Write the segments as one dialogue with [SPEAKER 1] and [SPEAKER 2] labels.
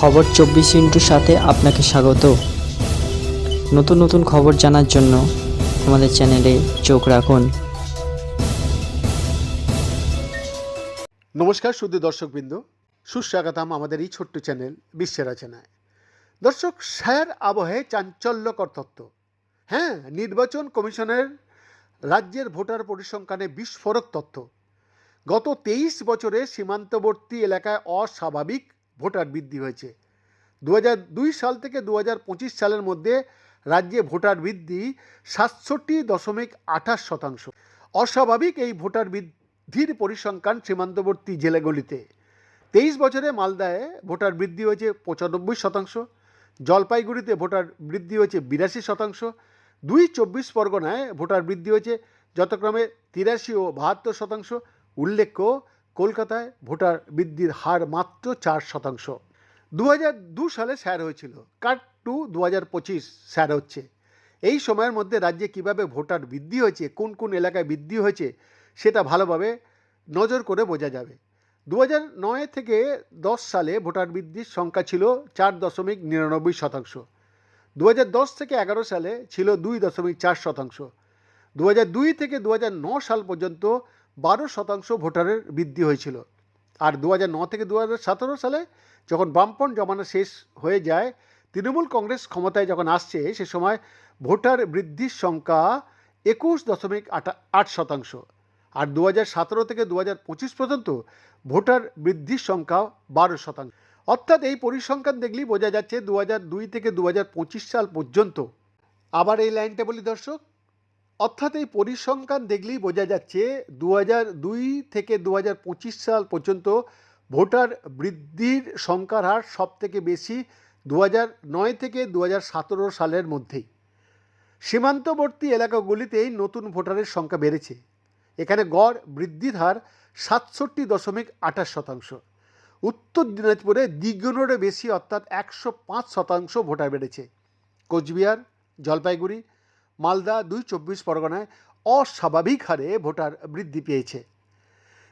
[SPEAKER 1] খবর চব্বিশ ইন্টুর সাথে আপনাকে স্বাগত। নতুন নতুন খবর জানার জন্য আমাদের চ্যানেলে চোখ রাখুন।
[SPEAKER 2] নমস্কার শুধু দর্শকবৃন্দ। সুস্বাগতম আমাদের এই ছোট্ট চ্যানেল বিশ্বের দর্শক সায়ার আবহে চাঞ্চল্যকর তত্ত্ব। হ্যাঁ নির্বাচন কমিশনের রাজ্যের ভোটার পরিসংখ্যানে বিস্ফোরক তথ্য গত তেইশ বছরে সীমান্তবর্তী এলাকায় অস্বাভাবিক ভোটার বৃদ্ধি হয়েছে। দু দুই সাল থেকে দু সালের মধ্যে রাজ্যে ভোটার বৃদ্ধি সাতষট্টি দশমিক আঠাশ শতাংশ। অস্বাভাবিক এই ভোটার বৃদ্ধির পরিসংখ্যান সীমান্তবর্তী জেলাগুলিতে। তেইশ বছরে মালদায় ভোটার বৃদ্ধি হয়েছে পঁচানব্বই শতাংশ, জলপাইগুড়িতে ভোটার বৃদ্ধি হয়েছে বিরাশি শতাংশ, দুই চব্বিশ পরগনায় ভোটার বৃদ্ধি হয়েছে যথাক্রমে তিরাশি ও বাহাত্তর শতাংশ। উল্লেখ্য কলকাতায় ভোটার বৃদ্ধির হার মাত্র চার শতাংশ। দু দু সালে স্যার হয়েছিল। কাট টু দু হাজার পঁচিশ স্যার হচ্ছে। এই সময়ের মধ্যে রাজ্যে কীভাবে ভোটার বৃদ্ধি হয়েছে, কোন কোন এলাকায় বৃদ্ধি হয়েছে, সেটা ভালোভাবে নজর করে বোঝা যাবে। দু নয় থেকে দশ সালে ভোটার বৃদ্ধির সংখ্যা ছিল চার দশমিক নিরানব্বই শতাংশ। দু দশ থেকে এগারো সালে ছিল দুই দশমিক চার শতাংশ। দু দুই থেকে দু হাজার ন সাল পর্যন্ত বারো শতাংশ ভোটারের বৃদ্ধি হয়েছিল। আর দু থেকে দু হাজার সতেরো সালে যখন বামপন জমানা শেষ হয়ে যায়, তৃণমূল কংগ্রেস ক্ষমতায় যখন আসছে, সে সময় ভোটার বৃদ্ধির সংখ্যা একুশ দশমিক আটা শতাংশ। আর দু সতেরো থেকে দু হাজার পঁচিশ পর্যন্ত ভোটার বৃদ্ধির সংখ্যা বারো শতাংশ। অর্থাৎ এই পরিসংখ্যান দেখলেই বোঝা যাচ্ছে দু দুই থেকে দু হাজার পঁচিশ সাল পর্যন্ত। আবার এই লাইনটা বলি দর্শক অর্থাৎ এই পরিসংখ্যান দেখলেই বোঝা যাচ্ছে দু দুই থেকে দু হাজার পঁচিশ সাল পর্যন্ত ভোটার বৃদ্ধির সংখ্যার হার সব থেকে বেশি দু নয় থেকে দু হাজার সতেরো সালের মধ্যেই। সীমান্তবর্তী এলাকাগুলিতেই নতুন ভোটারের সংখ্যা বেড়েছে। এখানে গড় বৃদ্ধির হার সাতষট্টি দশমিক আঠাশ শতাংশ। উত্তর দিনাজপুরে দ্বিগুণেরও বেশি অর্থাৎ একশো পাঁচ শতাংশ ভোটার বেড়েছে। কোচবিহার, জলপাইগুড়ি মালদা দুই চব্বিশ পরগনায় অস্বাভাবিক হারে ভোটার বৃদ্ধি পেয়েছে।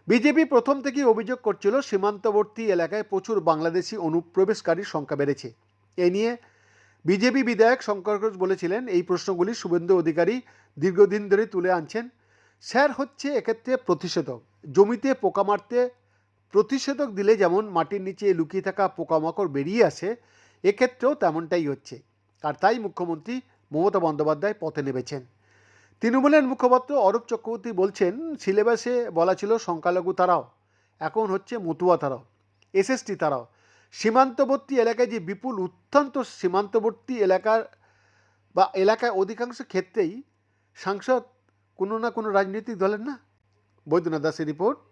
[SPEAKER 2] বিজেপি প্রথম থেকেই অভিযোগ করছিল, সীমান্তবর্তী এলাকায় প্রচুর বাংলাদেশি অনুপ্রবেশকারীর সংখ্যা বেড়েছে। এ নিয়ে বিজেপি বিধায়ক শঙ্কর ঘোষ বলেছিলেন, এই প্রশ্নগুলি শুভেন্দু অধিকারী দীর্ঘদিন ধরে তুলে আনছেন। স্যার হচ্ছে এক্ষেত্রে প্রতিষেধক। জমিতে পোকা মারতে প্রতিষেধক দিলে যেমন মাটির নিচে লুকিয়ে থাকা পোকামাকড় বেরিয়ে আসে, এক্ষেত্রেও তেমনটাই হচ্ছে। আর তাই মুখ্যমন্ত্রী মমতা বন্দ্যোপাধ্যায় পথে নেমেছেন। তৃণমূলের মুখপাত্র অরূপ চক্রবর্তী বলছেন, সিলেবাসে বলা ছিল সংখ্যালঘু তারাও, এখন হচ্ছে মতুয়া তারাও, এসএসটি তারাও। সীমান্তবর্তী এলাকায় যে বিপুল অত্যন্ত সীমান্তবর্তী এলাকার বা এলাকায় অধিকাংশ ক্ষেত্রেই সাংসদ কোনো না কোনো রাজনৈতিক দলের না? বৈদ্যনাথ দাসের রিপোর্ট।